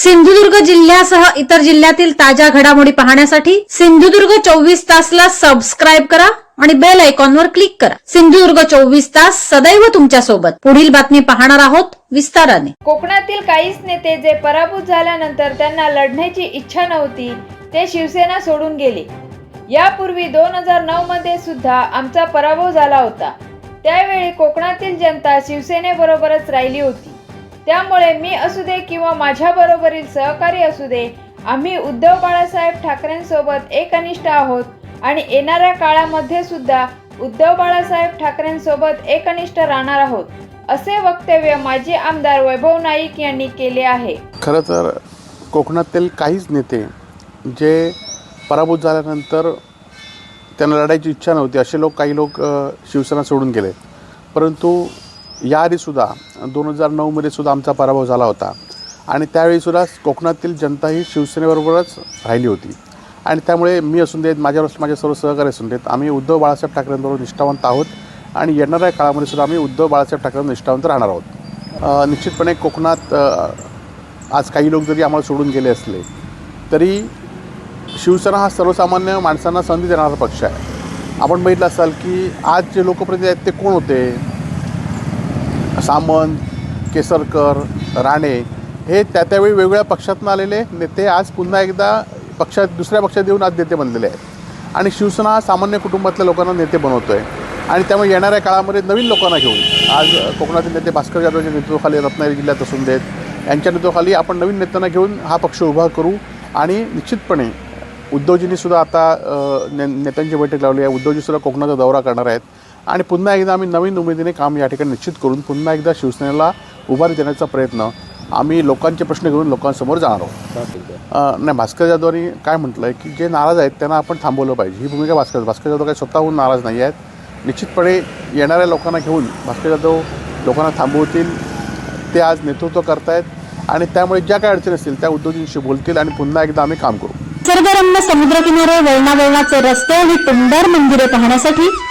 सिंधुदुर्ग जिल्ह्यासह इतर जिल्ह्यातील ताज्या घडामोडी पाहण्यासाठी सिंधुदुर्ग चोवीस तासला सबस्क्राईब करा आणि बेल आयकॉनवर क्लिक करा. सिंधुदुर्ग चोवीस तास सदैव तुमच्यासोबत पुढील बातमी पाहणार आहोत विस्ताराने. कोकणातील काहीच नेते जे पराभूत झाल्यानंतर त्यांना लढण्याची इच्छा नव्हती ते शिवसेना सोडून गेले. यापूर्वी दोन हजार नऊ मध्ये सुद्धा आमचा पराभव झाला होता. त्यावेळी कोकणातील जनता शिवसेनेबरोबरच राहिली होती. त्यामुळे मी असू दे किंवा माझ्या बरोबरील सहकारी असू दे आम्ही उद्धव बाळासाहेब ठाकरेंसोबत एकनिष्ठ आहोत. आणि येणाऱ्या काळामध्ये सुद्धा उद्धव बाळासाहेब ठाकरेंसोबत एकनिष्ठ राहणार आहोत असे वक्तव्य माजी आमदार वैभव नाईक यांनी केले आहे. खरं तर कोकणातील काहीच नेते जे पराभूत झाल्यानंतर त्यांना लढायची इच्छा नव्हती असे लोक काही लोक शिवसेना सोडून गेले. परंतु याआधीसुद्धा दोन हजार नऊमध्ये सुद्धा आमचा पराभव झाला होता. आणि त्यावेळीसुद्धा कोकणातील जनता ही शिवसेनेबरोबरच राहिली होती. आणि त्यामुळे मी असून देत माझ्यावर माझे सर्व सहकारी असून देत आम्ही उद्धव बाळासाहेब ठाकरेंबरोबर निष्ठावंत आहोत. आणि येणाऱ्या काळामध्ये सुद्धा आम्ही उद्धव बाळासाहेब ठाकरेंवर निष्ठावंत राहणार आहोत. निश्चितपणे कोकणात आज काही लोक जरी आम्हाला सोडून गेले असले तरी शिवसेना हा सर्वसामान्य माणसांना संधी देणारा पक्ष आहे. आपण बघितलं असाल की आज जे लोकप्रतिनिधी आहेत ते कोण होते? सामंत केसरकर राणे हे त्या त्यावेळी वेगवेगळ्या पक्षातून आलेले नेते आज पुन्हा एकदा पक्षात दुसऱ्या पक्षात येऊन आज नेते बनलेले आहेत. आणि शिवसेना हा सामान्य कुटुंबातल्या लोकांना नेते बनवतो आहे आणि त्यामुळे येणाऱ्या काळामध्ये नवीन लोकांना घेऊन आज कोकणातील नेते भास्कर जाधवच्या नेतृत्वाखाली रत्नागिरी जिल्ह्यात असून देत यांच्या नेतृत्वाखाली आपण नवीन नेत्यांना घेऊन हा पक्ष उभा करू आणि निश्चितपणे उद्धवजींनी सुद्धा आता ने नेत्यांची बैठक लावली आहे. उद्धवजी सुद्धा कोकणाचा दौरा करणार आहेत. आणि पुन्हा एकदा आम्ही नवीन उमेदीने काम या ठिकाणी निश्चित करून पुन्हा एकदा शिवसेनेला उभारी देण्याचा प्रयत्न आम्ही लोकांचे प्रश्न घेऊन लोकांसमोर जाणार आहोत. नाही भास्कर जाधवांनी काय म्हटलं आहे की जे नाराज आहेत त्यांना आपण थांबवलं पाहिजे. ही भूमिका भास्कर भास्कर जाधव काही स्वतःहून नाराज नाही आहेत. निश्चितपणे येणाऱ्या लोकांना घेऊन भास्कर जाधव लोकांना थांबवतील. ते आज नेतृत्व करतायत आणि त्यामुळे ज्या काही अडचणी असतील त्या उद्योजींशी बोलतील आणि पुन्हा एकदा आम्ही काम करू. निसर्गरम्य समुद्रकिनारे वळणावळणाचे रस्ते आणि टुमदार मंदिरे पाहण्यासाठी